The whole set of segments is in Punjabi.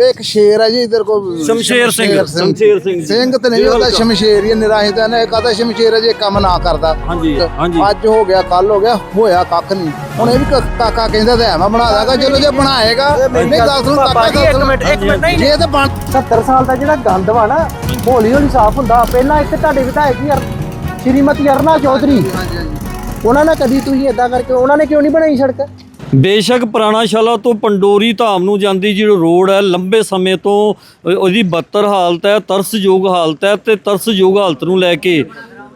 ਇੱਕ ਸ਼ੇਰ ਹੈ ਜੀ ਇਧਰ ਕੋ ਸ਼ਮਸ਼ੇਰ ਸਿੰਘ, ਸ਼ਮਸ਼ੇਰ ਸਿੰਘ। ਜੀ। ਸਿੰਘ ਤੇ ਨਹੀਂ ਉਹਦਾ ਸ਼ਮਸ਼ੇਰ ਹੀ ਨਿਰਾਹਿਤ ਹੈ ਨਾ ਕਹਦਾ ਸ਼ਮਸ਼ੇਰ ਹੈ ਜੇ ਕੰਮ ਨਾ ਕਰਦਾ। ਹਾਂਜੀ ਤੇ ਹਾਂਜੀ। ਅੱਜ ਹੋ ਗਿਆ ਕੱਲ ਹੋ ਗਿਆ ਹੋਇਆ ਕੱਖ ਨਹੀਂ। ਹੁਣ ਇਹ ਵੀ ਕ- ਕਾਕਾ ਕਹਿੰਦਾ ਤਾਂ ਹੈ ਮੈਂ ਬਣਾ ਦਾਂਗਾ ਚਲੋ ਜੇ ਬਣਾਏਗਾ ਨਹੀਂ ਗੱਲ ਸੁਣ ਕਾਕਾ ਗੱਲ ਸੁਣ ਇੱਕ ਮਿੰਟ ਨਹੀਂ ਜੇ ਤਾਂ ਬਣ 70 ਸਾਲ ਦਾ ਜਿਹੜਾ ਗੰਦ ਵਾ ਨਾ ਹੌਲੀ ਹੌਲੀ ਸਾਫ਼ ਹੁੰਦਾ। ਪਹਿਲਾਂ ਇੱਥੇ ਤੁਹਾਡੇ ਵਿਧਾਇਕ ਅਰ- ਸ਼੍ਰੀਮਤੀ ਅਰਨਾ ਚੌਧਰੀ। ਉਹਨਾਂ ਨੇ ਕਦੀ ਤੁਸੀਂ ਇਦਾਂ ਕਰਕੇ ਉਹਨਾਂ ਨੇ ਕਿਉਂ ਨਹੀਂ ਬਣਾਈ ਸੜਕ? ਬੇਸ਼ੱਕ ਪੁਰਾਣਾਸ਼ਾਲਾ ਤੋਂ ਪੰਡੋਰੀ ਧਾਮ ਨੂੰ ਜਾਂਦੀ ਜਿਹੜੀ ਰੋਡ ਹੈ, ਲੰਬੇ ਸਮੇਂ ਤੋਂ ਅ- ਉਹਦੀ ਬੱਤਰ ਹਾਲਤ ਹੈ, ਤਰਸਯੋਗ ਹਾਲਤ ਹੈ ਤੇ ਤਰਸਯੋਗ ਹਾਲਤ ਨੂੰ ਲੈ ਕੇ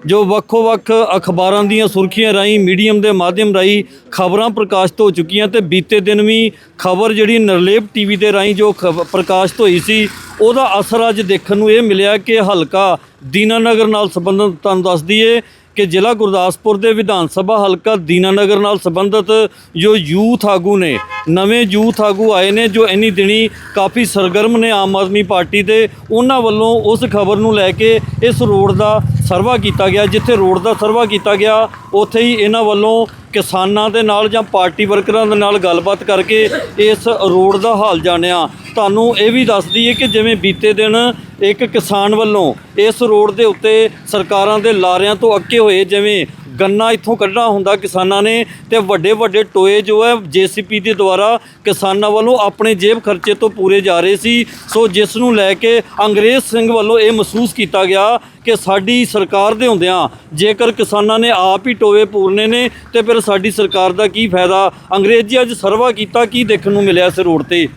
ਜੋ ਵੱਖੋ-ਵੱਖ ਅਖਬਾਰਾਂ ਦੀਆਂ ਸੁਰਖੀਆਂ ਰਾਹੀਂ, ਮੀਡੀਅਮ ਦੇ ਮਾਧਿਅਮ ਰਾਹੀਂ ਖਬਰਾਂ ਪ੍ਰਕਾਸ਼ਿਤ ਹੋ ਚੁੱਕੀਆਂ ਤੇ ਬੀਤੇ ਦਿਨ ਵੀ ਖਬਰ ਜਿਹੜੀ ਨਰਲੇਪ ਟੀਵੀ ਦੇ ਰਾਹੀਂ ਜੋ ਖਬ- ਪ੍ਰਕਾਸ਼ਿਤ ਹੋਈ ਸੀ, ਉਹਦਾ ਅਸਰ ਅੱਜ ਦੇਖਣ ਨੂੰ ਇਹ ਮਿਲਿਆ ਕਿ ਹਲਕਾ ਦੀਨਾਨਗਰ ਨਾਲ ਸੰਬੰਧਿਤ ਤੁਹਾਨੂੰ ਦੱਸ ਦਈਏ ਕਿ ਜ਼ਿਲ੍ਹਾ ਗੁਰਦਾਸਪੁਰ ਦੇ ਵਿਧਾਨ ਸਭਾ ਹਲਕਾ ਦੀਨਾਨਗਰ ਨਾਲ ਸੰਬੰਧਿਤ ਜੋ ਯੂਥ ਆਗੂ ਨੇ, ਨਵੇਂ ਯੂਥ ਆਗੂ ਆਏ ਨੇ ਜੋ ਇੰਨੀ ਦਿਨੀ ਕਾਫੀ ਸਰਗਰਮ ਨੇ ਆਮ ਆਦਮੀ ਪਾਰਟੀ ਦੇ, ਉਹਨਾਂ ਵੱਲੋਂ ਉਸ ਖਬਰ ਨੂੰ ਲੈ ਕੇ ਇਸ ਰੋਡ ਦਾ ਸਰਵਾ ਕੀਤਾ ਗਿਆ, ਜਿੱਥੇ ਰੋਡ ਦਾ ਸਰਵਾ ਕੀਤਾ ਗਿਆ ਉੱਥੇ ਹੀ ਇਹਨਾਂ ਵੱਲੋਂ ਕਿਸਾਨਾਂ ਦੇ ਨਾਲ ਜਾਂ ਪਾਰਟੀ ਵਰਕਰਾਂ ਦੇ ਨਾਲ ਗੱਲਬਾਤ ਕਰਕੇ ਇਸ ਰੋਡ ਦਾ ਹਾਲ ਜਾਣਿਆ। ਤੁਹਾਨੂੰ ਇਹ ਵੀ ਦੱਸ ਦਈਏ ਕਿ ਜਿਵੇਂ ਬੀਤੇ ਦਿਨ ਇੱਕ ਕਿਸਾਨ ਵੱਲੋਂ ਇਸ ਰੋਡ ਦੇ ਉੱਤੇ ਸਰਕਾਰਾਂ ਦੇ ਲਾਰਿਆਂ ਤੋਂ ਅੱਕੇ ਹੋਏ, ਜਿਵੇਂ ਗੰਨਾ ਇੱਥੋਂ ਕੱਢਣਾ ਹੁੰਦਾ ਕਿਸਾਨਾਂ ਨੇ ਤੇ ਵੱਡੇ ਵੱਡੇ ਟੋਏ ਜੋ ਹੈ ਜੀਸੀਪੀ ਦੇ ਦੁਆਰਾ ਕਿਸਾਨਾਂ ਵੱਲੋਂ ਆਪਣੇ ਜੇਬ ਖਰਚੇ ਤੋਂ ਪੂਰੇ ਜਾ ਰਹੇ ਸੀ। ਸੋ ਜਿਸ ਨੂੰ ਲੈ ਕੇ ਅੰਗਰੇਜ਼ ਸਿੰਘ ਵੱਲੋਂ ਇਹ ਮਹਿਸੂਸ ਕੀਤਾ ਗਿਆ ਕਿ ਸਾਡੀ ਸਰਕਾਰ ਦੇ ਹੁੰਦਿਆਂ ਜੇਕਰ ਕਿਸਾਨਾਂ ਨੇ ਆਪ ਹੀ ਟੋਏ ਪੂਰਨੇ ਨੇ ਤੇ ਫਿਰ ਸਾਡੀ ਸਰਕਾਰ ਦਾ ਕੀ ਫਾਇਦਾ? ਅੰਗਰੇਜ਼ੀ ਅੱਜ ਸਰਵਾ ਕੀਤਾ ਕੀ ਦੇਖਣ ਨੂੰ ਮਿਲਿਆ ਇਸ ਰੋਡ ਤੇ?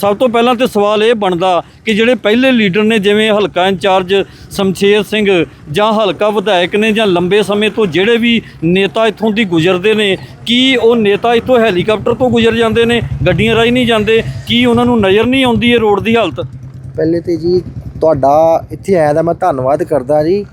ਸਭ ਤੋਂ ਪਹਿਲਾਂ ਤੇ ਸਵਾਲ ਇਹ ਬਣਦਾ ਕਿ ਜਿਹੜੇ ਪਹਿਲੇ ਲੀਡਰ ਨੇ, ਜਿਵੇਂ ਹਲਕਾ ਇੰਚਾਰਜ ਸ਼ਮਸ਼ੇਰ ਸਿੰਘ ਜਾਂ ਹਲਕਾ ਵਿਧਾਇਕ ਨੇ ਜਾਂ ਲੰਬੇ ਸਮੇਂ ਤੋਂ ਜਿਹੜੇ ਵੀ ਨੇਤਾ ਇੱਥੋਂ ਦੀ ਗੁਜ਼ਰਦੇ ਨੇ, ਕੀ ਉਹ ਨੇਤਾ ਇੱਥੋਂ ਹੈਲੀਕਾਪਟਰ ਤੋਂ ਗੁਜ਼ਰ ਜਾਂਦੇ ਨੇ, ਗੱਡੀਆਂ ਰਾਹੀਂ ਨਹੀਂ ਜਾਂਦੇ, ਕੀ ਉਹਨਾਂ ਨੂੰ ਨਜ਼ਰ ਨਹੀਂ ਆਉਂਦੀ ਇਹ ਰੋਡ ਦੀ ਹਾਲਤ? ਪਹਿਲੇ ਤੇ ਜੀ ਤੁਹਾਡਾ ਇੱਥੇ ਆਇਆ ਦਾ ਮੈਂ ਧੰਨਵਾਦ ਕਰਦਾ ਜੀ।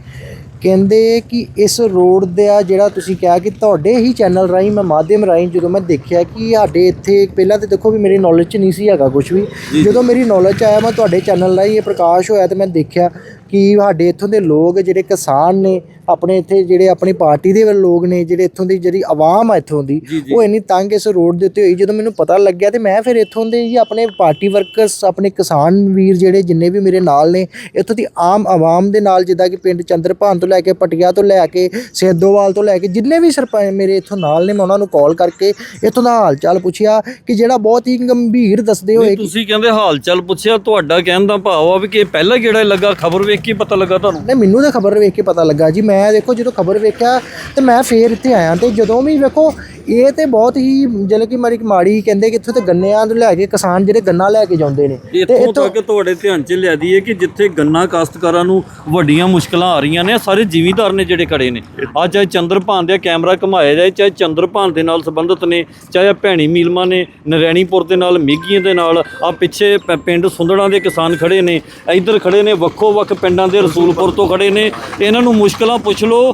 ਕਹਿੰਦੇ ਕਿ ਇਸ ਰੋਡ ਦਾ ਜਿਹੜਾ ਤੁਸੀਂ ਕਿਹਾ ਕਿ ਤੁਹਾਡੇ ਹੀ ਚੈਨਲ ਰਾਹੀਂ ਮੈਂ ਮਾਧਿਅਮ ਰਾਹੀਂ ਜਦੋਂ ਮੈਂ ਦੇਖਿਆ ਕਿ ਸਾਡੇ ਇੱਥੇ ਪਹਿਲਾਂ ਤੇ ਦੇਖੋ ਵੀ ਮੇਰੀ ਨੌਲੇਜ 'ਚ ਨਹੀਂ ਸੀ ਹੈਗਾ ਕੁਝ ਵੀ। ਜਦੋਂ ਮੇਰੀ ਨੌਲੇਜ 'ਚ ਆਇਆ ਮੈਂ ਤੁਹਾਡੇ ਚੈਨਲ ਰਾਹੀਂ ਇਹ ਪ੍ਰਕਾਸ਼ ਹੋਇਆ ਤੇ ਮੈਂ ਦੇਖਿਆ ਕਿ ਸਾਡੇ ਇੱਥੋਂ ਦੇ ਲੋਕ ਜਿਹੜੇ ਕਿਸਾਨ ਨੇ ਆਪਣੇ ਇੱਥੇ ਜਿਹੜੇ ਆਪਣੀ ਪਾਰਟੀ ਦੇ ਲੋਕ ਨੇ ਜਿਹੜੇ ਇੱਥੋਂ ਦੀ ਜਿਹੜੀ ਆਵਾਮ ਆ ਇੱਥੋਂ ਦੀ ਉਹ ਇੰਨੀ ਤੰਗ ਇਸ ਰੋਡ ਦੇ ਉੱਤੇ ਹੋਈ ਜਦੋਂ ਮੈਨੂੰ ਪਤਾ ਲੱਗਿਆ ਤੇ ਮੈਂ ਫਿਰ ਇੱਥੋਂ ਦੇ ਜੀ ਆਪਣੇ ਪਾਰਟੀ ਵਰਕਰਸ ਆਪਣੇ ਕਿਸਾਨ ਵੀਰ ਜਿਹੜੇ ਜਿੰਨੇ ਵੀ ਮੇਰੇ ਨਾਲ ਨੇ ਇੱਥੋਂ ਦੀ ਆਮ ਆਵਾਮ ਦੇ ਨਾਲ ਜਿੱਦਾਂ ਕਿ ਪਿੰਡ ਚੰਦਰਪਾਨ ਤੋਂ ਲੈ ਕੇ ਪਟਿਆ ਤੋਂ ਲੈ ਕੇ ਸੇਦੋਵਾਲ ਤੋਂ ਲੈ ਕੇ ਜਿੰਨੇ ਵੀ ਸਰਪੰਚ ਮੇਰੇ ਇੱਥੋਂ ਨਾਲ ਨੇ ਮੈਂ ਉਹਨਾਂ ਨੂੰ ਕਾਲ ਕਰਕੇ ਇੱਥੋਂ ਦਾ ਹਾਲ ਚਾਲ ਪੁੱਛਿਆ ਕਿ ਜਿਹੜਾ ਬਹੁਤ ਹੀ ਗੰਭੀਰ ਦੱਸਦੇ ਹੋਏ ਤੁਸੀਂ ਕਹਿੰਦੇ ਹਾਲ ਚਾਲ ਪੁੱਛਿਆ ਤੁਹਾਡਾ ਕਹਿਣ ਦਾ ਭਾਵ ਆ ਵੀ ਕਿ ਪਹਿਲਾ ਗੇੜਾ ਲੱਗਾ ਖਬਰ ਵੇਖ ਕੇ ਪਤਾ ਲੱਗਾ ਤੁਹਾਨੂੰ? ਨਹੀਂ ਮੈਨੂੰ ਤਾਂ ਖਬਰ ਵੇਖ ਕੇ ਪਤਾ ਲੱਗਾ ਜੀ। ਮੈਂ ਦੇਖੋ ਜਦੋਂ ਖਬਰ ਵੇਖਿਆ ਤੇ ਮੈਂ ਫੇਰ ਇੱਥੇ ਆਇਆ ਤੇ ਜਦੋਂ ਵੀ ਵੇਖੋ ਇਹ ਤੇ ਬਹੁਤ ਹੀ ਜਿਵੇਂ ਕਿ ਮਾਰੀ ਮਾੜੀ ਕਹਿੰਦੇ ਕਿ ਇੱਥੋਂ ਤੇ ਗੰਨਿਆਂ ਤੋਂ ਲੈ ਕੇ ਕਿਸਾਨ ਜਿਹੜੇ ਗੰਨਾ ਲੈ ਕੇ ਜਾਂਦੇ ਨੇ। ਤੇ ਇੱਥੋਂ ਤੱਕ ਤੁਹਾਡੇ ਧਿਆਨ 'ਚ ਲਿਆ ਦਈਏ ਕਿ ਜਿੱਥੇ ਗੰਨਾ ਕਾਸ਼ਤਕਾਰਾਂ ਨੂੰ ਵੱਡੀਆਂ ਮੁਸ਼ਕਲਾਂ ਆ ਰਹੀਆਂ ਨੇ ਸਾਰੇ ਜ਼ਿਮੀਂਦਾਰ ਨੇ ਜਿਹੜੇ ਖੜੇ ਨੇ। ਆ ਚਾਹੇ ਚੰਦਰਭਾਨ ਦੇ ਕੈਮਰਾ ਘੁਮਾਇਆ ਜਾਏ ਚਾਹੇ ਚੰਦਰਭਾਨ ਦੇ ਨਾਲ ਸੰਬੰਧਿਤ ਨੇ ਚਾਹੇ ਭੈਣੀ ਮੀਲਮਾ ਨੇ ਨਰੈਣੀਪੁਰ ਦੇ ਨਾਲ ਮੇਗੀਆਂ ਦੇ ਨਾਲ ਆ ਪਿੱਛੇ ਪਿੰਡ ਸੁੰਦੜਾਂ ਦੇ ਕਿਸਾਨ ਖੜੇ ਨੇ ਇੱਧਰ ਖੜੇ ਨੇ ਵੱਖੋ ਵੱਖ ਪਿੰਡਾਂ ਦੇ ਰਸੂਲਪੁਰ ਤੋਂ ਖੜੇ ਨੇ। ਇਹਨਾਂ ਨੂੰ ਮੁਸ਼ਕਲਾਂ ਪੁੱਛ ਲਓ।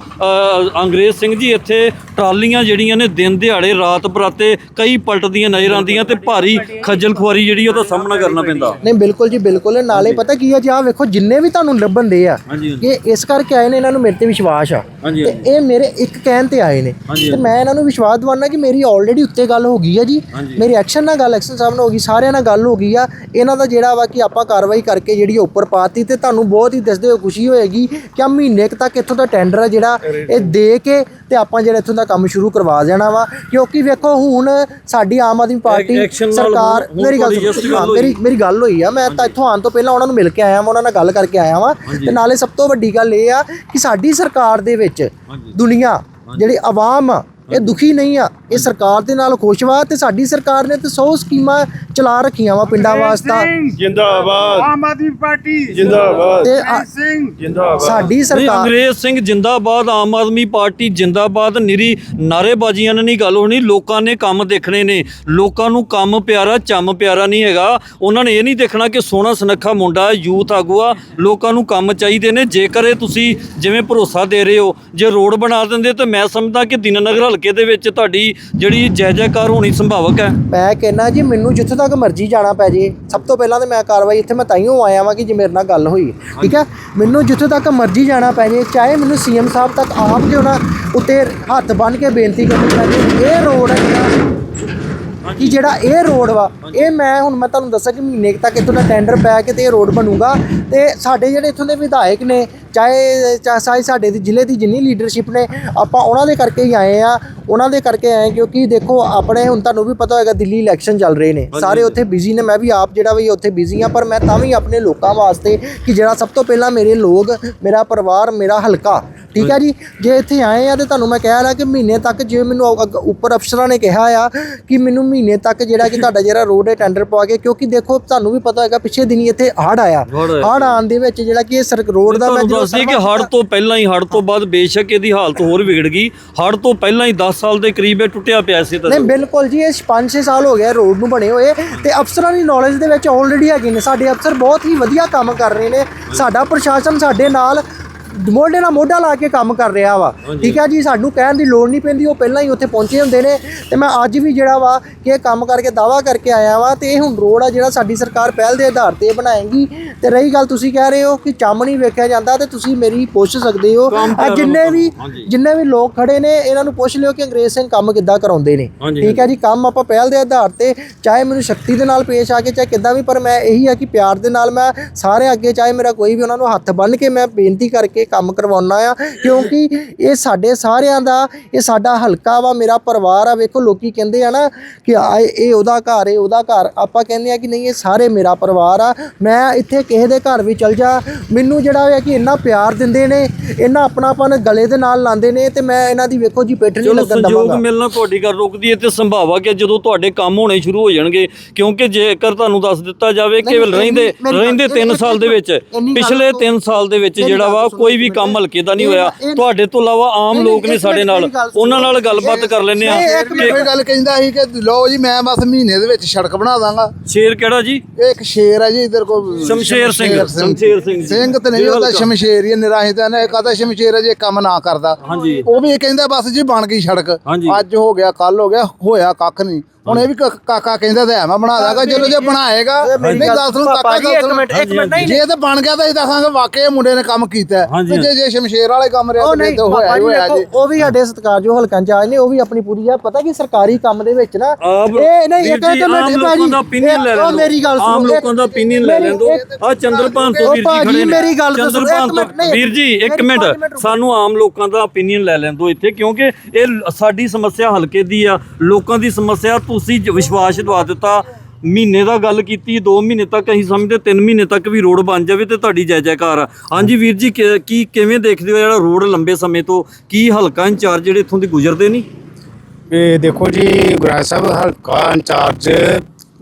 ਅੰਗਰੇਜ਼ ਸਿੰਘ ਜੀ ਇੱਥੇ ਟਰਾਲੀਆਂ ਜਿਹੜੀਆਂ ਨੇ ਦਿਨ ਦਿਹਾੜੇ ਰਾਤ ਬਰਾਤੇ ਕਈ ਪਲਟਦੀਆਂ ਨਜ਼ਰ ਆਉਂਦੀਆਂ ਤੇ ਭਾਰੀ ਖੱਜਲ ਖੁਆਰੀ ਜਿਹੜੀ ਉਹਦਾ ਸਾਹਮਣਾ ਕਰਨਾ ਪੈਂਦਾ। ਨਹੀਂ ਬਿਲਕੁਲ ਜੀ ਬਿਲਕੁਲ। ਨਾਲੇ ਪਤਾ ਕੀ ਆ ਜੀ ਆ ਵੇਖੋ ਜਿੰਨੇ ਵੀ ਤੁਹਾਨੂੰ ਲੱਭਣ ਦੇ ਆ ਕਿ ਇਸ ਕਰਕੇ ਆਏ ਨੇ ਇਹਨਾਂ ਨੂੰ ਮੇਰੇ ਤੇ ਵਿਸ਼ਵਾਸ ਆ। ਤੇ ਇਹ ਮੇਰੇ ਇੱਕ ਕਹਿਣ ਤੇ ਆਏ ਨੇ। ਤੇ ਮੈਂ ਇਹਨਾਂ ਨੂੰ ਵਿਸ਼ਵਾਸ ਦਿਵਾਉਣਾ ਕਿ ਮੇਰੀ ਆਲਰੇਡੀ ਉੱਤੇ ਗੱਲ ਹੋ ਗਈ ਆ ਜੀ। ਮੇਰੀ ਐਕਸ਼ਨ ਨਾਲ ਗੱਲ ਐਕਸ਼ਨ ਸਾਹਿਬ ਨਾਲ ਹੋ ਗਈ ਸਾਰਿਆਂ ਨਾਲ ਗੱਲ ਹੋ ਗਈ ਆ। ਇਹਨਾਂ ਦਾ ਜਿਹੜਾ ਵਾ ਕਿ ਆਪਾਂ ਕਾਰਵਾਈ ਕਰਕੇ ਜਿਹੜੀ ਉੱਪਰ ਪਾਤੀ ਤੇ ਤੁਹਾਨੂੰ ਬਹੁਤ ਹੀ ਦੱਸਦੇ ਹੋ ਖੁਸ਼ੀ ਹੋਏਗੀ ਕਿ ਆ ਮਹੀਨੇ ਕੁ ਤੱਕ ਇੱਥੋਂ ਦਾ ਟੈਂਡਰ ਆ ਜਿਹੜਾ ਇਹ ਦੇ ਕੇ ਤੇ ਆਪਾਂ ਜਿਹੜਾ ਇੱਥੋਂ ਦਾ ਕੰਮ ਸ਼ੁਰੂ ਕਰਵਾ ਦੇਣਾ ਵਾ। ਕਿਉਂਕਿ ਵੇਖੋ ਹੁਣ ਸਾਡੀ ਆਮ ਆਦਮੀ ਪਾਰਟੀ ਸਰਕਾਰ ਮੇਰੀ ਗੱਲ ਸੁਣੋ। ਮੇਰੀ ਮੇਰੀ ਗੱਲ ਹੋਈ ਆ ਮੈਂ ਤਾਂ ਇੱਥੋਂ ਆਉਣ ਤੋਂ ਪਹਿਲਾਂ ਉਹਨਾਂ ਨੂੰ ਮਿਲ ਕੇ ਆਇਆ ਵਾਂ ਉਹਨਾਂ ਨਾਲ ਗੱਲ ਕਰਕੇ ਆਇਆ ਵਾਂ। ਤੇ ਨਾਲੇ ਸਭ ਤੋਂ ਵੱਡੀ ਗੱਲ ਇਹ ਆ ਕਿ ਸਾਡੀ ਸਰਕਾਰ ਦੇ ਵਿੱਚ ਦੁਨੀਆ ਜਿਹੜੀ ਆਵਾਮ ਆ ਇਹ ਦੁਖੀ ਨਹੀਂ ਆ। ਇਹ ਸਰਕਾਰ ਦੇ ਨਾਲ ਖੁਸ਼ ਵਾ ਤੇ ਸਾਡੀ ਸਰਕਾਰ ਨੇ ਤੇ 100 ਸਕੀਮਾਂ ਚਲਾ ਰੱਖੀਆਂ ਵਾ ਪਿੰਡਾਂ ਵਾਸਤਾ। ਜਿੰਦਾਬਾਦ। ਆਮ ਆਦਮੀ ਪਾਰਟੀ। ਜਿੰਦਾਬਾਦ। ਤੇ ਆ- ਸਿੰਘ। ਜਿੰਦਾਬਾਦ। ਸਾਡੀ ਨਹੀਂ ਸਰਕਾਰ ਅੰਗਰੇਜ਼ ਸਿੰਘ ਜਿੰਦਾਬਾਦ ਆਮ ਆਦਮੀ ਪਾਰਟੀ ਜਿੰਦਾਬਾਦ ਨਿਰੀ ਨਾਰੇਬਾਜ਼ੀਆਂ ਨਾਲ ਨਹੀਂ ਗੱਲ ਹੋਣੀ ਲੋਕਾਂ ਨੇ ਕੰਮ ਦੇਖਣੇ ਨੇ। ਲੋਕਾਂ ਨੂੰ ਕੰਮ ਪਿਆਰਾ ਚੰਮ ਪਿਆਰਾ ਨਹੀਂ ਹੈਗਾ। ਉਹਨਾਂ ਨੇ ਇਹ ਨਹੀਂ ਦੇਖਣਾ ਕਿ ਸੋਹਣਾ ਸੁਨੱਖਾ ਮੁੰਡਾ ਹੈ ਯੂਥ ਆਗੂ ਆ। ਲੋਕਾਂ ਨੂੰ ਕੰਮ ਚਾਹੀਦੇ ਨੇ। ਜੇਕਰ ਇਹ ਤੁਸੀਂ ਜਿਵੇਂ ਭਰੋਸਾ ਦੇ ਰਹੇ ਹੋ ਜੇ ਰੋਡ ਬਣਾ ਦਿੰਦੇ ਤਾਂ ਮੈਂ ਸਮਝਦਾ ਕਿ ਦੀਨਾਨਗਰ ਹਲਕੇ ਦੇ ਵਿੱਚ ਤੁਹਾਡੀ ਜਿਹੜੀ ਜੈ ਜੈਕਾਰ ਹੋਣੀ ਸੰਭਾਵਕ ਹੈ। ਮੈਂ ਕਹਿੰਦਾ ਜੀ, ਮੈਨੂੰ ਜਿੱਥੇ ਤੱਕ ਮਰਜ਼ੀ ਜਾਣਾ ਪੈ ਜੇ। ਸਭ ਤੋਂ ਪਹਿਲਾਂ ਤੇ ਮੈਂ ਕਾਰਵਾਈ ਇੱਥੇ ਮੈਂ ਤਾਈਓ ਆਇਆ ਵਾਂ ਕਿ ਜੇ ਮੇਰੇ ਨਾਲ ਗੱਲ ਹੋਈ। ਠੀਕ ਹੈ? ਮੈਨੂੰ ਜਿੱਥੇ ਤੱਕ ਮਰਜ਼ੀ ਜਾਣਾ ਪੈ ਜੇ, ਚਾਹੇ ਮੈਨੂੰ ਸੀਐਮ ਸਾਹਿਬ ਤੱਕ ਆਪ ਕੇ ਉਹਨਾਂ ਉੱਤੇ ਹੱਥ ਬੰਨ੍ਹ ਕੇ ਬੇਨਤੀ ਕਰਨੀ ਪੈ ਜੇ, ਇਹ ਰੋਡ ਹੈ ਜਿਹੜਾ। ਕਿ ਜਿਹੜਾ ਇਹ ਰੋਡ ਵਾ, ਇਹ ਮੈਂ ਹੁਣ ਮੈਂ ਤੁਹਾਨੂੰ ਦੱਸਾਂ ਕਿ ਮਹੀਨੇ ਤੱਕ ਇੱਥੋਂ ਦਾ ਟੈਂਡਰ ਪੈ ਕੇ ਤੇ ਇਹ ਰੋਡ ਬਣੂਗਾ। ਤੇ ਸਾਡੇ ਜਿਹੜੇ ਇੱਥੋਂ ਦੇ ਵਿਧਾਇਕ ਨੇ ਚਾਹੇ ਚਾਹੇ ਸਾਡੇ ਦੀ ਜ਼ਿਲ੍ਹੇ ਦੀ ਜਿੰਨੀ ਲੀਡਰਸ਼ਿਪ ਨੇ ਆਪਾਂ ਉਹਨਾਂ ਦੇ ਕਰਕੇ ਹੀ ਆਏ ਆ ਉਹਨਾਂ ਦੇ ਕਰਕੇ ਆਏ ਕਿਉਂਕਿ ਦੇਖੋ ਆਪਣੇ ਹੁਣ ਤੁਹਾਨੂੰ ਵੀ ਪਤਾ ਹੋਏਗਾ ਦਿੱਲੀ ਇਲੈਕਸ਼ਨ ਚੱਲ ਰਹੇ ਨੇ। ਸਾਰੇ ਉੱਥੇ ਬਿਜ਼ੀ ਨੇ ਮੈਂ ਵੀ ਆਪ ਜਿਹੜਾ ਵੀ ਉੱਥੇ ਬਿਜ਼ੀ ਆ ਪਰ ਮੈਂ ਤਾਂ ਵੀ ਆਪਣੇ ਲੋਕਾਂ ਵਾਸਤੇ ਕਿ ਜਿਹੜਾ ਸਭ ਤੋਂ ਪਹਿਲਾਂ ਮੇਰੇ ਲੋਕ ਮੇਰਾ ਪਰਿਵਾਰ ਮੇਰਾ ਹਲਕਾ ਠੀਕ ਹੈ ਜੀ? ਜੇ ਇੱਥੇ ਆਏ ਆ ਤੇ ਤੁਹਾਨੂੰ ਮੈਂ ਕਹਿ ਰਿਹਾ ਕਿ ਮਹੀਨੇ ਤੱਕ ਜੇ ਮੈਨੂੰ ਉੱਪਰ ਅਫਸਰਾਂ ਨੇ ਕਿਹਾ ਆ ਕਿ ਮੈਨੂੰ ਮਹੀਨੇ ਤੱਕ ਜਿਹੜਾ ਕਿ ਤੁਹਾਡਾ ਜਿਹੜਾ ਰੋਡ ਹੈ ਟੈਂਡਰ ਪਵਾ ਕੇ ਕਿਉਂਕਿ ਦੇਖੋ ਤੁਹਾਨੂੰ ਵੀ ਪਤਾ ਹੋਏਗਾ ਪਿਛਲੇ ਦਿਨੀ ਇੱਥੇ ਹੜ੍ਹ ਆਇਆ। ਹੜ੍ਹ ਆਉਣ ਦੇ ਵਿੱਚ ਜਿਹੜਾ ਕਿ ਇਹ ਰੋਡ ਦਾ ਮੈਂ ਦੱਸਦੀ ਕਿ ਹੜ ਤੋਂ ਪਹਿਲਾਂ ਹੀ ਹੜ ਤੋਂ ਬਾਅਦ ਬੇਸ਼ੱਕ ਇਹਦੀ ਹਾਲਤ ਹੋਰ ਵਿਗੜ ਗਈ। ਹੜ ਤੋਂ ਪਹਿਲਾਂ ਹੀ 10 ਸਾਲ ਦੇ ਕਰੀਬ ਇਹ ਟੁੱਟਿਆ ਪਿਆ ਸੀ ਤਾਂ ਨਹੀਂ ਬਿਲਕੁਲ ਜੀ ਇਹ 5-6 ਸਾਲ ਹੋ ਗਏ ਰੋਡ ਨੂੰ ਬਣੇ ਹੋਏ। ਤੇ ਅਫਸਰਾਂ ਦੀ ਨੌਲੇਜ ਦੇ ਵਿੱਚ ਆਲਰੇਡੀ ਹੈਗੇ ਨੇ। ਸਾਡੇ ਅਫਸਰ ਬਹੁਤ ਹੀ ਵਧੀਆ ਕੰਮ ਕਰ ਰਹੇ ਨੇ। ਸਾਡਾ ਪ੍ਰਸ਼ਾਸਨ ਸਾਡੇ ਨਾਲ ਮੋਢੇ ਨਾਲ ਮੋਢਾ ਲਾ ਕੇ ਕੰਮ ਕਰ ਰਿਹਾ ਵਾ। ਠੀਕ ਹੈ ਜੀ ਸਾਨੂੰ ਕਹਿਣ ਦੀ ਲੋੜ ਨਹੀਂ ਪੈਂਦੀ ਉਹ ਪਹਿਲਾਂ ਹੀ ਉੱਥੇ ਪਹੁੰਚੇ ਹੁੰਦੇ ਨੇ। ਤੇ ਮੈਂ ਅੱਜ ਵੀ ਜਿਹੜਾ ਵਾ ਕਿ ਇਹ ਕੰਮ ਕਰਕੇ ਦਾਵਾ ਕਰਕੇ ਆਇਆ ਵਾ ਤੇ ਇਹ ਹੁਣ ਰੋਡ ਆ ਜਿਹੜਾ ਸਾਡੀ ਸਰਕਾਰ ਪਹਿਲ ਦੇ ਆਧਾਰ ਤੇ ਬਣਾਏਗੀ। ਤੇ ਰਹੀ ਗੱਲ ਤੁਸੀਂ ਕਹਿ ਰਹੇ ਹੋ ਕਿ ਚੰਮ ਨਹੀਂ ਵੇਖਿਆ ਜਾਂਦਾ ਤੇ ਤੁਸੀਂ ਮੇਰੀ ਪੁੱਛ ਸਕਦੇ ਹੋ। ਆ ਜਿੰਨੇ ਵੀ। ਜਿੰਨੇ ਵੀ ਲੋਕ ਖੜੇ ਨੇ ਇਹਨਾਂ ਨੂੰ ਪੁੱਛ ਲਿਓ ਕਿ ਅੰਗਰੇਜ਼ ਸਿੰਘ ਕੰਮ ਕਿੱਦਾਂ ਕਰਾਉਂਦੇ ਨੇ। ਠੀਕ ਹੈ ਜੀ ਕੰਮ ਆਪਾਂ ਪਹਿਲ ਦੇ ਆਧਾਰ ਤੇ ਚਾਹੇ ਮੈਨੂੰ ਸ਼ਕਤੀ ਦੇ ਨਾਲ ਪੇਸ਼ ਆ ਕੇ ਚਾਹੇ ਕਿੱਦਾਂ ਵੀ ਪਰ ਮੈਂ ਇਹੀ ਆ ਕਿ ਪਿਆਰ ਦੇ ਨਾਲ ਮੈਂ ਸਾਰੇ ਅੱਗੇ ਚਾਹੇ ਮੇਰਾ ਕੋਈ ਵੀ ਉਹਨਾਂ ਨੂੰ ਹੱਥ ਬੰਨ੍ਹ ਕੇ ਮੈਂ ਬੇਨਤੀ ਕਰਕੇ ਕੰਮ ਕਰਵਾਉਣਾ ਆ ਕਿਉਂਕਿ ਇਹ ਸਾਡੇ ਸਾਰਿਆਂ ਦਾ ਇਹ ਸਾਡਾ ਹਲਕਾ ਵਾ ਮੇਰਾ ਪਰਿਵਾਰ ਆ ਵੇਖੋ ਲੋਕੀ ਕਹਿੰਦੇ ਆ ਨਾ ਕਿ ਆ ਇਹ ਉਹਦਾ ਘਰ ਇਹ ਉਹਦਾ ਘਰ। ਆਪਾਂ ਕਹਿੰਦੇ ਆ ਕਿ ਨਹੀਂ ਇਹ ਸਾਰੇ ਮੇਰਾ ਪਰਿਵਾਰ ਆ ਮੈਂ ਇੱਥੇ ਕਿਸੇ ਦੇ ਘਰ ਵੀ ਚਲ ਜਾ। ਮੈਨੂੰ ਜਿਹੜਾ ਹੈ ਕਿ ਇੰਨਾ ਪਿਆਰ ਦਿੰਦੇ ਨੇ ਇੰਨਾ ਆਪਣਾਪਨ ਗਲੇ ਦੇ ਨਾਲ ਲਾਉਂਦੇ ਨੇ ਤੇ ਮੈਂ ਇਹਨਾਂ ਦੀ ਵੇਖੋ ਜੀ ਪਿੱਠ ਨਹੀਂ ਲੱਗਣ ਦਵਾਂਗਾ। ਮਿਲਣਾ ਤੁਹਾਡੀ ਗੱਲ ਰੁਕਦੀ ਹੈ ਤੇ ਸੰਭਾਵਾ ਕਿ ਜਦੋਂ ਤੁਹਾਡੇ ਕੰਮ ਹੋਣੇ ਸ਼ੁਰੂ ਹੋ ਜਾਣਗੇ ਕਿਉਂਕਿ ਜੇਕਰ ਤੁਹਾਨੂੰ ਦੱਸ ਦਿੱਤਾ ਜਾਵੇ ਕਿ ਰਹਿੰਦੇ ਰਹਿੰਦੇ 3 ਸਾਲ ਦੇ ਵਿੱਚ ਪਿਛਲੇ ਤੋਂ- 3 ਸਾਲ ਦੇ ਵਿੱਚ ਜਿਹੜਾ ਵਾ ਸੁਣੋ ਕੋਈ ਵੀ ਕੰਮ। ਹਲਕੇ ਦਾ ਨਹੀਂ ਹੋਇਆ। ਤੁਹਾਡੇ ਤੋਂ ਇਲਾਵਾ ਆਮ ਲੋਕ ਨੇ ਸਾਡੇ ਨਾਲ। ਉਹਨਾਂ ਨਾਲ ਗੱਲਬਾਤ ਕਰ ਲੈਂਦੇ ਆ ਇਹ ਗੱਲ ਕਹਿੰਦਾ ਸੀ ਕਿ ਲਓ ਜੀ ਮੈਂ ਬਸ ਮਹੀਨੇ ਦੇ ਵਿੱਚ ਸੜਕ ਬਣਾ ਦਾਂਗਾ। ਸ਼ੇਰ ਕਿਹੜਾ ਜੀ? ਇਹ ਇੱਕ ਸ਼ੇਰ ਹੈ ਜੀ ਇਧਰ ਕੋ ਸ਼ਮਸ਼ੇਰ ਸਿੰਘ, ਸ਼ਮਸ਼ੇਰ ਸਿੰਘ। ਜੀ। ਸਿੰਘ ਤੇ ਨਹੀਂ ਇਹ ਉਹਦਾ। ਸ਼ਮਸ਼ੇਰ ਹੀ ਨਿਰਾਹਿਤ ਹੈ ਨਾ ਇੱਕ ਆਦਾ ਸ਼ਮਸ਼ੇਰ ਹੈ ਜੇ ਕੰਮ ਨਾ ਕਰਦਾ। ਹਾਂਜੀ। ਉਹ ਵੀ ਇਹ ਕਹਿੰਦਾ ਬਸ ਜੀ ਬਣ ਗਈ ਸੜਕ। ਅੱਜ ਹੋ ਗਿਆ ਕੱਲ ਹੋ ਗਿਆ ਹੋਇਆ ਕੱਖ ਨਹੀਂ। ਹੁਣ ਇਹ ਵੀ ਕ- ਕਾਕਾ ਕਹਿੰਦਾ ਤਾਂ ਹੈ ਮੈਂ ਬਣਾ ਦਾਂਗਾ ਜਦੋਂ ਜੇ ਬਣਾਏਗਾ ਨਹੀਂ ਸੁਣੋ ਪਾਪਾ ਕਾਕਾ ਇੱਕ ਮਿੰਟ, ਇੱਕ ਮਿੰਟ, ਨਹੀਂ, ਜੇ ਤੇ ਬਣ ਗਿਆ ਤਾਂ ਇਹ ਦੱਸਾਂਗੇ ਵਾਕਈ ਇਹ ਮੁੰਡੇ ਨੇ ਕੰਮ ਕੀਤਾ ਹੈ। ਹਾਂਜੀ, ਤੇ ਜੇ ਜੇ ਸ਼ਮਸ਼ੇਰ ਵਾਲੇ ਕੰਮ ਰਿਹਾ ਉਹ ਤੇ ਨਹੀਂ ਤਾਂ ਹੋਇਆ ਪਾਪਾ ਹੀ ਜੀ ਹੋਇਆ ਜੀ। ਉਹ ਵੀ ਸਾਡੇ ਸਤਿਕਾਰਯੋਗ ਹਲਕਾਂ ਚ ਆਏ ਨੇ ਉਹ ਵੀ ਆਪਣੀ ਪੂਰੀ ਆ। ਪਤਾ ਕਿ ਸਰਕਾਰੀ ਕੰਮ ਦੇ ਵਿੱਚ ਨਾ ਆਪ ਇਹ ਨਹੀਂ ਵੀਰ ਇੱਕ ਜੀ, ਮਿੰਟ ਆਮ ਲੋਕਾਂ ਦਾ opinion ਲੈ ਇਹ- ਲੈਣ ਉਹ ਦਿਓ। ਮੇਰੀ ਗੱਲ ਸੁਣੋ। ਆਮ ਲੋਕਾਂ ਦਾ opinion ਲੈ ਲੈਣ ਦਿਓ ਆ ਚੰਦਰਪਾਨ ਤੋਂ ਉਹ ਵੀਰ ਜੀ ਭਾਜੀ, ਖੜੇ ਨੇ। ਮੇਰੀ ਗੱਲ ਤਾਂ ਸੁਣੋ, ਚੰਦਰਪਾਨ ਇੱਕ ਮਿੰਟ, ਤੋਂ ਨਹੀਂ, ਵੀਰ ਜੀ ਇੱਕ ਮੇਰੀ ਮਿੰਟ। ਪੰਜ ਮਿੰਟ ਰੁਕੋ। ਸਾਨੂੰ ਆਮ ਲੋਕਾਂ ਦਾ opinion ਲੈ ਲੈਣ ਦਿਓ ਇੱਥੇ ਕਿਉਂਕਿ ਇਹ ਲ- ਸਾਡੀ ਸਮੱਸਿਆ ਹਲਕੇ ਦੀ ਆ ਲੋਕਾਂ ਦੀ ਸਮੱਸਿਆ ਤੁਸੀਂ ਜ- ਵਿਸ਼ਵਾਸ ਦਵਾ ਦਿੱਤਾ, ਮਹੀਨੇ ਦਾ ਗੱਲ ਕੀਤੀ 2 ਮਹੀਨੇ ਤੱਕ ਅਸੀਂ ਸਮਝਦੇ 3 ਮਹੀਨੇ ਤੱਕ ਵੀ ਰੋਡ ਬਣ ਜਾਵੇ ਤੇ ਤੁਹਾਡੀ ਜੈ ਜੈਕਾਰ ਆ। ਹਾਂਜੀ ਵੀਰ ਜੀ, ਕਿ- ਕੀ ਕਿਵੇਂ ਦੇਖਦੇ ਹੋ ਜਿਹੜਾ ਰੋਡ ਲੰਬੇ ਸਮੇਂ ਤੋਂ, ਕੀ ਹਲਕਾ ਇੰਚਾਰਜ ਜਿਹੜੇ ਇੱਥੋਂ ਦੇ ਗੁਜ਼ਰਦੇ ਨਹੀਂ? ਇਹ ਦੇਖੋ ਜੀ ਗੁਰਾਜ ਸਾਹਿਬ, ਹਲਕਾ ਇੰਚਾਰਜ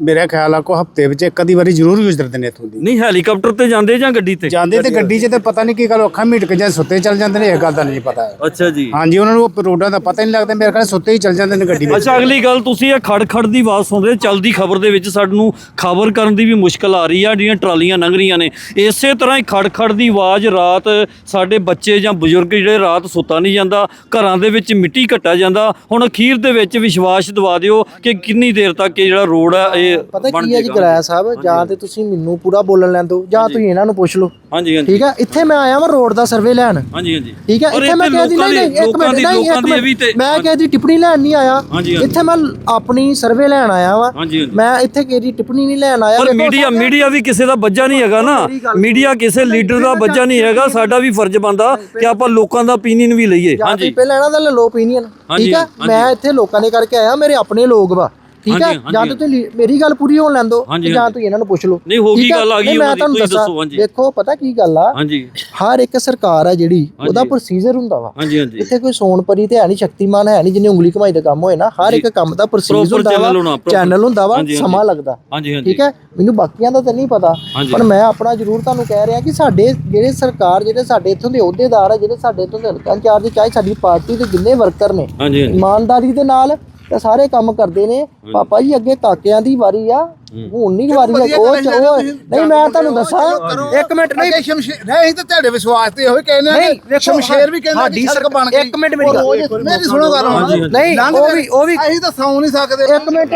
ਮੇਰੇ ਖਿਆਲ ਆ ਕੋ ਹਫ਼ਤੇ ਵਿੱਚ ਇੱਕ ਅੱਧੀ ਵਾਰੀ ਜ਼ਰੂਰ ਗੁਜ਼ਰਦੇ ਨੇ ਇੱਥੋਂ ਦੀ। ਨਹੀਂ ਹੈਲੀਕਾਪਟਰ ਤੇ ਜਾਂਦੇ ਜਾਂ ਗੱਡੀ ਤੇ? ਜਾਂਦੇ ਤੇ ਗੱਡੀ 'ਚ ਤੇ ਪਤਾ ਨਹੀਂ ਕੀ ਗੱਲ ਅੱਖਾਂ ਮੀਟ ਕੇ ਜਾਂ ਸੁੱਤੇ ਚੱਲ ਜਾਂਦੇ ਨੇ ਇਹ ਗੱਲ ਦਾ ਨਹੀਂ ਪਤਾ। ਅੱਛਾ ਜੀ। ਹਾਂਜੀ ਉਹਨਾਂ ਨੂੰ ਉਹ ਰੋਡਾਂ ਦਾ ਪਤਾ ਨਹੀਂ ਲੱਗਦਾ ਮੇਰੇ ਖਿਆਲ ਸੁੱਤੇ ਹੀ ਚੱਲ ਜਾਂਦੇ ਨੇ ਗੱਡੀ ਵਿੱਚ। ਅੱਛਾ ਅਗਲੀ ਗੱਲ ਤੁਸੀਂ ਇਹ ਖੜ ਖੜ ਦੀ ਆਵਾਜ਼ ਸੁਣਦੇ ਚਲਦੀ ਖਬਰ ਦੇ ਵਿੱਚ ਸਾਨੂੰ ਖਬਰ ਕਰਨ ਦੀ ਵੀ ਮੁਸ਼ਕਲ ਆ ਰਹੀ ਆ ਜਿਹੜੀਆਂ ਟਰਾਲੀਆਂ ਲੰਘ ਰਹੀਆਂ ਨੇ। ਇਸੇ ਤਰ੍ਹਾਂ ਹੀ ਖੜ ਖੜ ਦੀ ਆਵਾਜ਼ ਰਾਤ ਸਾਡੇ ਬੱਚੇ ਜਾਂ ਬਜ਼ੁਰਗ ਜਿਹੜੇ ਰਾਤ ਸੁੱਤਾ ਨਹੀਂ ਜਾਂਦਾ ਘਰਾਂ ਦੇ ਵਿੱਚ ਮਿੱਟੀ ਘਟਾ ਜਾਂਦਾ। ਹੁਣ ਅਖੀਰ ਦੇ ਵਿੱਚ ਵਿਸ਼ਵਾਸ ਦਿਵਾ ਦਿਓ ਕਿ ਕਿੰਨੀ ਦੇਰ ਤੱਕ ਇਹ ਜਿਹੜਾ ਰੋਡ ਆ ਇਹ ਪਤਾ ਬਣ ਕੀ ਹੈ ਜੀ ਜਾਏਗਾ। ਸਾਹਿਬ ਜਾਂ ਤੇ ਤੁਸੀਂ ਮੈਨੂੰ ਪੂਰਾ ਬੋਲਣ ਲੈਣ ਦਿਓ ਜਾਂ ਤੁਸੀਂ ਇਹਨਾਂ ਨੂੰ ਪੁੱਛ ਲਓ। ਹਾਂਜੀ ਹਾਂਜੀ। ਠੀਕ ਹੈ? ਇੱਥੇ ਮੈਂ ਆਇਆ ਵਾਂ ਰੋਡ ਦਾ ਸਰਵੇ ਲੈਣ। ਹਾਂਜੀ ਹਾਂਜੀ। ਠੀਕ ਹੈ? ਔਰ ਇੱਥੇ ਮੈਂ ਇੱਥੇ ਕਹਿ ਦੀ ਲੋਕਾਂ ਨਹੀਂ ਨਹੀਂ ਇੱਕ ਲੋਕਾਂ ਮਿੰਟ ਦੀ- ਨਹੀਂ ਲੋਕਾਂ ਇੱਕ ਦੀ ਇਹ ਵੀ ਤੇ- ਮਿੰਟ ਮੈਂ ਕਹਿ ਦੀ ਟਿੱਪਣੀ ਲੈਣ ਨਹੀਂ ਆਇਆ। ਹਾਂਜੀ, ਹਾਂਜੀ। ਇੱਥੇ ਮੈਂ ਆਪਣੀ ਸਰਵੇ ਲੈਣ ਆਇਆ ਵਾਂ। ਹਾਂਜੀ, ਹਾਂਜੀ। ਮੈਂ ਇੱਥੇ ਕਿਹਦੀ ਟਿੱਪਣੀ ਨਹੀਂ ਲੈਣ ਆਇਆ। ਪਰ ਵੇਖੋ ਮੀਡੀਆ ਸਾਡੇ- ਮੀਡੀਆ ਵੀ ਕਿਸੇ ਦਾ ਬੱਜਾ ਨਹੀਂ ਹੈਗਾ ਨਾ। ਮੇਰੀ ਗੱਲ ਮੀਡੀਆ ਕਿਸੇ ਲੀਡਰ ਦਾ ਬੱਜਾ ਨਹੀਂ ਹੈਗਾ ਸਾਡਾ ਵੀ ਫਰਜ਼ ਬੰਦਾ ਕਿ ਆਪਾਂ ਲੋਕਾਂ ਦਾ opinion ਵੀ ਲਈਏ। ਜਾਂ ਹਾਂਜੀ। ਤੁਸੀਂ ਪਹਿਲਾਂ ਇਹਨਾਂ ਦਾ ਲੈ ਲਓ opinion ਹਾਂਜੀ, ਠੀਕ ਹੈ? ਹਾਂਜੀ। ਮੈਂ ਇੱਥੇ ਲੋਕਾਂ ਦੇ ਕਰਕੇ ਆਇਆ ਮੇਰੇ ਆਪਣੇ ਲੋਕ ਵਾ। ਠੀਕ ਹੈ ਹਾਂਜੀ, ਜਾਂ ਹਾਂਜੀ। ਤਾਂ ਤੁਸੀਂ ਮੇਰੀ ਗੱਲ ਪੂਰੀ ਹੋਣ ਲੈਣ ਦਿਓ ਹਾਂਜੀ, ਜਾਂ ਹਾਂਜੀ। ਤੁਸੀਂ ਇਹਨਾਂ ਨੂੰ ਪੁੱਛ ਲਓ ਨਹੀਂ, ਹੋ ਗਈ ਠੀਕ ਹੈ? ਗੱਲ, ਆ ਗਈ ਨਹੀਂ, ਉਹਨਾਂ ਮੈਂ ਦੀ, ਤੁਹਾਨੂੰ ਤੁਸੀਂ ਦੱਸਾਂ ਹਾਂਜੀ। ਦੇਖੋ ਪਤਾ ਕੀ ਗੱਲ ਆ ਹਾਂਜੀ ਹਰ ਇੱਕ ਸਰਕਾਰ ਆ ਜਿਹੜੀ ਉਹਦਾ ਪ੍ਰੋਸੀਜਰ ਹੁੰਦਾ ਵਾ ਹਾਂਜੀ ਹਾਂਜੀ ਇੱਥੇ ਕੋਈ ਸੋਨਪਰੀ ਤੇ ਹੈ ਨਹੀਂ ਸ਼ਕਤੀਮਾਨ ਹੈ ਨਹੀਂ ਜਿਹਨੇ ਉਂਗਲੀ ਘਮਾਈ ਦਾ ਕੰਮ ਹੋਏ ਨਾ ਹਰ ਇੱਕ ਕੰਮ ਦਾ ਪ੍ਰੋਸੀਜਰ Proper ਹੁੰਦਾ channel ਹੋਣਾ, ਵਾ proper। ਚੈਨਲ ਹੁੰਦਾ ਵਾ ਹਾਂਜੀ, ਹਾਂਜੀ। ਸਮਾਂ ਲੱਗਦਾ ਹਾਂਜੀ ਹਾਂਜੀ ਠੀਕ ਹੈ ਮੈਨੂੰ ਬਾਕੀਆਂ ਦਾ ਤਾਂ ਨਹੀਂ ਪਤਾ ਹਾਂਜੀ। ਪਰ ਮੈਂ ਆਪਣਾ ਜ਼ਰੂਰ ਤੁਹਾਨੂੰ ਕਹਿ ਰਿਹਾ ਕਿ ਸਾਡੇ ਜਿਹੜੇ ਸਰਕਾਰ ਜਿਹੜੇ ਸਾਡੇ ਇੱਥੋਂ ਦੇ ਅਹੁਦੇਦਾਰ ਆ ਜਿਹੜੇ ਸਾਡੇ ਇੱਥੋਂ ਦੇ ਹਲਕਾ ਇੰਚਾਰਜ ਚਾਹੇ ਸਾਡੀ ਪਾਰਟੀ ਦੇ ਜਿੰਨੇ ਵਰਕਰ ਨੇ ਹਾਂਜੀ ਹਾਂਜੀ ਇਮਾਨਦਾਰੀ ਦੇ ਨਾਲ ਤੇ ਸਾਰੇ ਕੰਮ ਕਰਦੇ ਨੇ। ਪਾਪਾ ਜੀ ਅੱਗੇ ਕਾਕਿਆਂ ਦੀ ਵਾਰੀ ਆ। ਹੁਣ ਨਹੀਂ ਵਾਰੀ ਆ ਉਹ ਚ- ਉਹ ਨਹੀਂ ਮੈਂ ਤੁਹਾਨੂੰ ਦੱਸਾਂ। ਇੱਕ ਮਿੰਟ ਨਹੀਂ। ਅੱਗੇ ਸ਼ਮਸ਼ੇਰ ਨਹੀਂ ਤਾਂ ਤੁਹਾਡੇ ਵਿਸ਼ਵਾਸ ਤੇ ਹੋਏ ਕਹਿੰਦੇ ਸ਼ਮਸ਼ੇਰ ਵੀ ਕਹਿੰਦਾ ਸਾਡੀ ਸੜਕ ਬਣ ਗਈ। ਇੱਕ ਮਿੰਟ ਮੇਰੀ ਗੱਲ। ਮੇਰੀ ਸੁਣੋ ਗੱਲ। ਨਹੀਂ ਉਹ। ਵੀ ਉਹ ਵੀ ਅਸੀਂ ਤਾਂ ਸੌ ਨਹੀਂ ਸਕਦੇ। ਇੱਕ ਮਿੰਟ।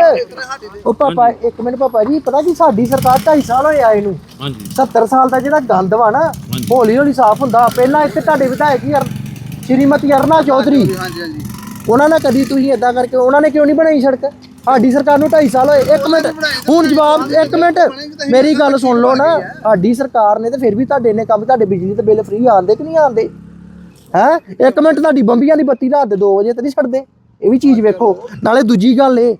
ਉਹ ਪਾਪਾ ਇੱਕ ਮਿੰਟ ਪਾਪਾ ਜੀ ਪਤਾ ਕੀ ਸਾਡੀ ਸਰਕਾਰ 2.5 ਸਾਲ ਹੋਏ ਆਏ ਨੂੰ। ਹਾਂਜੀ। 70 ਸਾਲ ਦਾ ਜਿਹੜਾ ਗੰਦ ਵਾ ਨਾ ਹੌਲੀ ਹੌਲੀ ਸਾਫ਼ ਹੁੰਦਾ। ਪਹਿਲਾਂ ਇੱਥੇ ਤੁਹਾਡੇ ਵਿਧਾਇਕ ਹੀ ਅਰ- ਸ਼੍ਰੀਮਤੀ ਅਰਨਾ ਚੌਧਰੀ। ਹਾਂਜੀ ਹਾਂਜੀ। ਉਹਨਾਂ ਨੇ ਕਦੀ ਤੁਸੀਂ ਇਦਾਂ ਕਰਕੇ ਉਹਨਾਂ ਨੇ ਕਿਉਂ ਨਹੀਂ ਬਣਾਈ ਸੜਕ? ਸਾਡੀ ਸਰਕਾਰ ਨੂੰ 2.5 ਸਾਲ ਹੋਏ ਇੱਕ ਮਿੰਟ ਹੁਣ ਜਵਾਬ ਇੱਕ ਮਿੰਟ ਮੇਰੀ ਗੱਲ ਸੁਣ ਲਓ ਨਾ ਸਾਡੀ ਸਰਕਾਰ ਨੇ ਤੇ ਫਿਰ ਵੀ ਤੁਹਾਡੇ ਨੇ ਕੰਮ ਤੁਹਾਡੇ ਬਿਜਲੀ ਤੇ ਬਿੱਲ ਫ੍ਰੀ ਆਉਂਦੇ ਕਿ ਨਹੀਂ ਆਉਂਦੇ? ਹੈ? ਇੱਕ ਮਿੰਟ ਤੁਹਾਡੀ ਬੰਬੀਆਂ ਦੀ ਬੱਤੀ ਰਾਤ ਦੇ 2 ਵਜੇ ਤੇ ਨਹੀਂ ਛੱਡਦੇ ਇਹ ਵੀ ਚੀਜ਼ ਵੇਖੋ। ਨਾਲੇ ਦੂਜੀ ਗੱਲ ਇਹ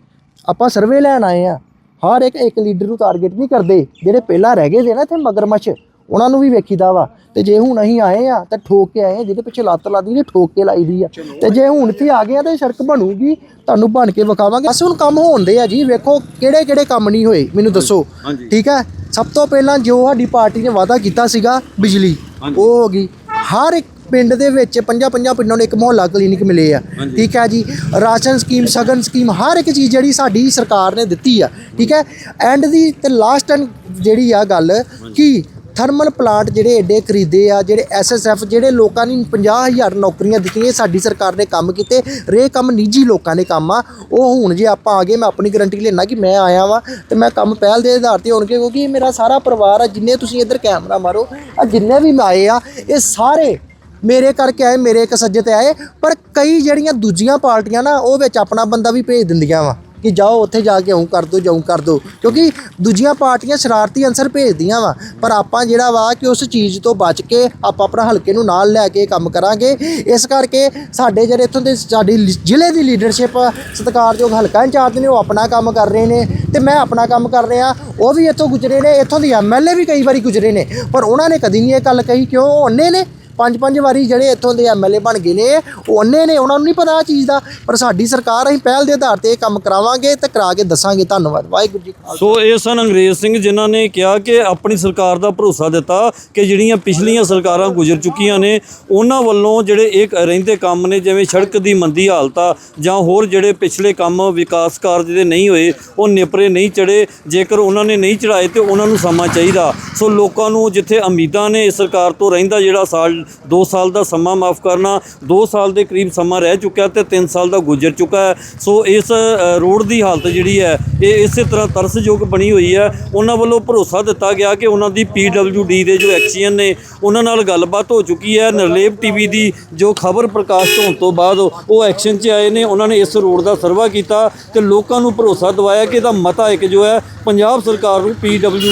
ਆਪਾਂ ਸਰਵੇ ਲੈਣ ਆਏ ਆ। ਹਰ ਇੱਕ ਇੱਕ ਲੀਡਰ ਨੂੰ ਟਾਰਗੇਟ ਨਹੀਂ ਕਰਦੇ। ਜਿਹੜੇ ਪਹਿਲਾਂ ਰਹਿ ਗਏ ਦੇ ਨਾ ਇੱਥੇ ਮਗਰਮੱਛ ਉਹਨਾਂ ਨੂੰ ਵੀ ਵੇਖੀਦਾ ਵਾ। ਤੇ ਜੇ ਹੁਣ ਅਸੀਂ ਆਏ ਆ ਤਾਂ ਠੋਕ ਕੇ ਆਏ ਆ ਜਿਹਦੇ ਪਿੱਛੇ ਲੱਤ ਲਾਦੀ ਨੇ ਠੋਕ ਕੇ ਲਾਈ ਦੀ ਆ। ਤੇ ਜੇ ਹੁਣ ਇੱਥੇ ਆ ਗਏ ਆ ਤੇ ਸੜਕ ਬਣੂਗੀ ਤੁਹਾਨੂੰ ਬਣ ਕੇ ਵਿਖਾਵਾਂਗੇ। ਬਸ ਹੁਣ ਕੰਮ ਹੋਣਦੇ ਆ ਜੀ ਵੇਖੋ ਕਿਹੜੇ ਕਿਹੜੇ ਕੰਮ ਨਹੀਂ ਹੋਏ ਮੈਨੂੰ ਦੱਸੋ। ਠੀਕ ਹੈ ਸਭ ਤੋਂ ਪਹਿਲਾਂ ਜੋ ਸਾਡੀ ਪਾਰਟੀ ਨੇ ਵਾਅਦਾ ਕੀਤਾ ਸੀਗਾ ਬਿਜਲੀ ਉਹ ਹੋ ਗਈ। ਹਰ ਇੱਕ ਪਿੰਡ ਦੇ ਵਿੱਚ ਪੰਜਾਂ ਪੰਜਾਂ ਪਿੰਡਾਂ ਨੂੰ ਇੱਕ ਮੁਹੱਲਾ ਕਲੀਨਿਕ ਮਿਲੇ ਆ। ਠੀਕ ਹੈ ਜੀ? ਰਾਸ਼ਨ ਸਕੀਮ ਸਗਨ ਸਕੀਮ ਹਰ ਇੱਕ ਚੀਜ਼ ਜਿਹੜੀ ਸਾਡੀ ਸਰਕਾਰ ਨੇ ਦਿੱਤੀ ਆ। ਠੀਕ ਹੈ ਐਂਡ ਦੀ ਤੇ ਲਾਸਟ ਐਂਡ ਜਿਹੜੀ ਆ ਗੱਲ ਕਿ ਥਰਮਲ ਪਲਾਂਟ ਜਿਹੜੇ ਐਡੇ ਖਰੀਦੇ ਆ, ਜਿਹੜੇ ਐਸਐਸਐਫ ਜਿਹੜੇ ਲੋਕਾਂ ਨੂੰ 50000 ਨੌਕਰੀਆਂ ਦਿੱਤੀਆਂ ਸਾਡੀ ਸਰਕਾਰ ਨੇ ਕੰਮ ਕੀਤੇ ਰੇ ਕੰਮ ਨਿੱਜੀ ਲੋਕਾਂ ਦੇ ਕੰਮ ਆ। ਉਹ ਹੁਣ ਜੇ ਆਪਾਂ ਆ ਗਏ, ਮੈਂ ਆਪਣੀ ਗਰੰਟੀ ਲੈਣਾ ਕਿ ਮੈਂ ਆਇਆ ਵਾਂ ਤੇ ਮੈਂ ਕੰਮ ਪਹਿਲ ਦੇ ਆਧਾਰ ਤੇ ਹੋਣਗੇ ਕਿਉਂਕਿ ਇਹ ਮੇਰਾ ਸਾਰਾ ਪਰਿਵਾਰ ਆ, ਜਿੰਨੇ ਤੁਸੀਂ ਇੱਧਰ ਕੈਮਰਾ ਮਾਰੋ, ਆ ਜਿੰਨੇ ਵੀ ਆਏ ਆ, ਇਹ ਸਾਰੇ ਮੇਰੇ ਕਰਕੇ ਆਏ, ਮੇਰੇ ਇੱਕ ਸੱਜੇ ਤੇ ਆਏ, ਪਰ ਕਈ ਜਿਹੜੀਆਂ ਦੂਜੀਆਂ ਪਾਰਟੀਆਂ ਨਾ, ਉਹ ਵਿੱਚ ਆਪਣਾ ਬੰਦਾ ਵੀ ਭੇਜ ਦਿੰਦੀਆਂ ਵਾ। ਕਿ ਜਾਓ, ਉੱਥੇ ਜਾ ਕੇ ਆਉਂ ਕਰ ਦੋ, ਜਾਉਂ ਕਰ ਦੋ। ਕਿਉਂਕਿ ਦੂਜੀਆਂ ਪਾਰਟੀਆਂ ਸ਼ਰਾਰਤੀ ਅਨਸਰ ਭੇਜਦੀਆਂ ਵਾ, ਪਰ ਆਪਾਂ ਜਿਹੜਾ ਵਾ ਕਿ ਉਸ ਚੀਜ਼ ਤੋਂ ਬਚ ਕੇ ਆਪਾਂ ਆਪਣਾ ਹਲਕੇ ਨੂੰ ਨਾਲ ਲੈ ਕੇ ਕੰਮ ਕਰਾਂਗੇ। ਇਸ ਕਰਕੇ ਸਾਡੇ ਜਿਹੜੇ ਇੱਥੋਂ ਦੇ, ਸਾਡੀ ਲਿ- ਜ਼ਿਲ੍ਹੇ ਦੀ ਲੀਡਰਸ਼ਿਪ ਸਤਿਕਾਰਯੋਗ ਹਲਕਾ ਇੰਚਾਰਜ ਨੇ, ਉਹ ਆਪਣਾ ਕੰਮ ਕਰ ਰਹੇ ਨੇ ਤੇ ਮੈਂ ਆਪਣਾ ਕੰਮ ਕਰ ਰਿਹਾ। ਉਹ ਵੀ ਇੱਥੋਂ ਗੁਜ਼ਰੇ ਨੇ, ਇੱਥੋਂ ਦੀ ਐਮਐਲਏ ਵੀ ਕਈ ਵਾਰੀ ਗੁਜ਼ਰੇ ਨੇ, ਪਰ ਉਹਨਾਂ ਨੇ ਕਦੀ ਨਹੀਂ ਇਹ ਗੱਲ ਕਹੀ, ਕਿਉਂ? ਉਹ ਅੰਨੇ ਨੇ। ਪੰਜ ਪੰਜ ਵਾਰੀ ਜਿਹੜੇ ਇੱਥੋਂ ਦੇ ਐਮਐਲਏ ਬਣ ਗਏ ਨੇ, ਉਹ ਅੰਨੇ ਨੇ, ਉਹਨਾਂ ਨੂੰ ਨਹੀਂ ਪਤਾ ਆ ਚੀਜ਼ ਦਾ। ਪਰ ਸਾਡੀ ਸਰਕਾਰ, ਅਸੀਂ ਪਹਿਲ ਦੇ ਆਧਾਰ ਤੇ ਇਹ ਕੰਮ ਕਰਾਵਾਂਗੇ ਤੇ ਕਰਾ ਕੇ ਦੱਸਾਂਗੇ। ਧੰਨਵਾਦ। ਵਾਹਿਗੁਰੂ ਜੀ ਕਾ ਸੋ ਇਹ ਸਨ ਅੰਗਰੇਜ਼ ਸਿੰਘ, ਜਿਨ੍ਹਾਂ ਨੇ ਕਿਹਾ ਕਿ ਆਪਣੀ ਸਰਕਾਰ ਦਾ ਭਰੋਸਾ ਦਿੱਤਾ ਕਿ ਜਿਹੜੀਆਂ ਪਿਛਲੀਆਂ ਸਰਕਾਰਾਂ ਗੁਜ਼ਰ ਚੁੱਕੀਆਂ ਨੇ, ਉਹਨਾਂ ਵੱਲੋਂ ਜਿਹੜੇ ਇੱਕ ਰਹਿੰਦੇ ਕੰਮ ਨੇ, ਜਿਵੇਂ ਸੜਕ ਦੀ ਮੰਦੀ ਹਾਲਤ ਆ, ਜਾਂ ਹੋਰ ਜਿਹੜੇ ਪਿਛਲੇ ਕੰਮ ਵਿਕਾਸ ਕਾਰਜ ਦੇ ਨਹੀਂ ਹੋਏ, ਉਹ ਨਿਪਰੇ ਨਹੀਂ ਚੜੇ ਜੇਕਰ ਉਹਨਾਂ ਨੇ ਨਹੀਂ ਚੜਾਏ ਤੇ ਉਹਨਾਂ ਨੂੰ ਸਮਾਂ ਚਾਹੀਦਾ। ਸੋ ਲੋਕਾਂ ਨੂੰ ਜਿੱਥੇ ਉਮੀਦਾਂ ਨੇ ਇਸ ਸਰਕਾਰ ਤੋਂ ਰਹਿੰਦਾ ਜਿਹੜਾ ਸਾਲ 2 ਸਾਲ ਦਾ ਸਮਾਂ ਮਾਫ ਕਰਨਾ 2 ਸਾਲ ਦੇ ਕਰੀਬ ਸਮਾਂ ਰਹਿ ਚੁੱਕਿਆ ਤੇ 3 ਸਾਲ ਦਾ ਗੁਜ਼ਰ ਚੁੱਕਾ ਹੈ। ਸੋ ਇਸ ਰੋਡ ਦੀ ਹਾਲਤ ਜਿਹੜੀ ਹੈ, ਇਹ ਇਸੇ ਤਰ੍ਹਾਂ ਤਰਸਯੋਗ ਬਣੀ ਹੋਈ ਹੈ। ਉਹਨਾਂ ਵੱਲੋਂ ਭਰੋਸਾ ਦਿੱਤਾ ਗਿਆ ਕਿ ਉਹਨਾਂ ਦੀ ਡੀ ਦੇ ਜੋ ਐਕਸੀਅਨ ਨੇ, ਉਹਨਾਂ ਨਾਲ ਗੱਲਬਾਤ ਹੋ ਚੁੱਕੀ ਹੈ। ਨਰਲੇਪ ਟੀਵੀ ਦੀ ਜੋ ਖਬਰ ਪ੍ਰਕਾਸ਼ਿਤ ਹੋਣ ਤੋਂ ਬਾਅਦ ਉਹ ਐਕਸ਼ਨ 'ਚ ਆਏ ਨੇ, ਉਹਨਾਂ ਨੇ ਇਸ ਰੋਡ ਦਾ ਸਰਵਾ ਕੀਤਾ ਤੇ ਲੋਕਾਂ ਨੂੰ ਭਰੋਸਾ ਦਿਵਾਇਆ ਕਿ ਇਹਦਾ ਮਤਾ ਇੱਕ ਜੋ ਹੈ, ਪੰਜਾਬ ਸਰਕਾਰ ਨੂੰ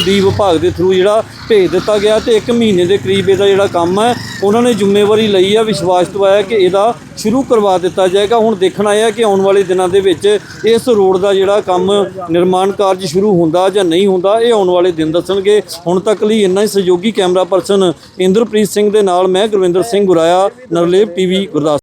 ਡੀ ਵਿਭਾਗ ਦੇ ਥਰੂ ਜਿਹੜਾ ਭੇਜ ਦਿੱਤਾ ਗਿਆ ਤੇ 1 ਮਹੀਨੇ ਦੇ ਕਰੀਬ ਇਹਦਾ ਜਿਹੜਾ ਕੰਮ ਹੈ ਉਹਨਾਂ ਨੇ ਜ਼ਿੰਮੇਵਾਰੀ ਲਈ ਆ, ਵਿਸ਼ਵਾਸ ਦਿਵਾਇਆ ਕਿ ਇਹਦਾ ਸ਼ੁਰੂ ਕਰਵਾ ਦਿੱਤਾ ਜਾਏਗਾ। ਹੁਣ ਦੇਖਣਾ ਇਹ ਹੈ ਕਿ ਆਉਣ ਵਾਲੇ ਦਿਨਾਂ ਦੇ ਵਿੱਚ ਇਸ ਰੋਡ ਦਾ ਜਿਹੜਾ ਕੰਮ ਨਿਰਮਾਣ ਕਾਰਜ ਸ਼ੁਰੂ ਹੁੰਦਾ ਜਾਂ ਨਹੀਂ ਹੁੰਦਾ, ਇਹ ਆਉਣ ਵਾਲੇ ਦਿਨ ਦੱਸਣਗੇ। ਹੁਣ ਤੱਕ ਲਈ ਇੰਨਾ ਹੀ ਸਹਿਯੋਗੀ ਕੈਮਰਾ ਪਰਸਨ ਇੰਦਰਪ੍ਰੀਤ ਸਿੰਘ ਦੇ ਨਾਲ ਮੈਂ ਗੁਰਵਿੰਦਰ ਸਿੰਘ ਗੁਰਾਇਆ, ਨਰਲੇਪ ਟੀਵੀ ਗੁਰਦਾਸ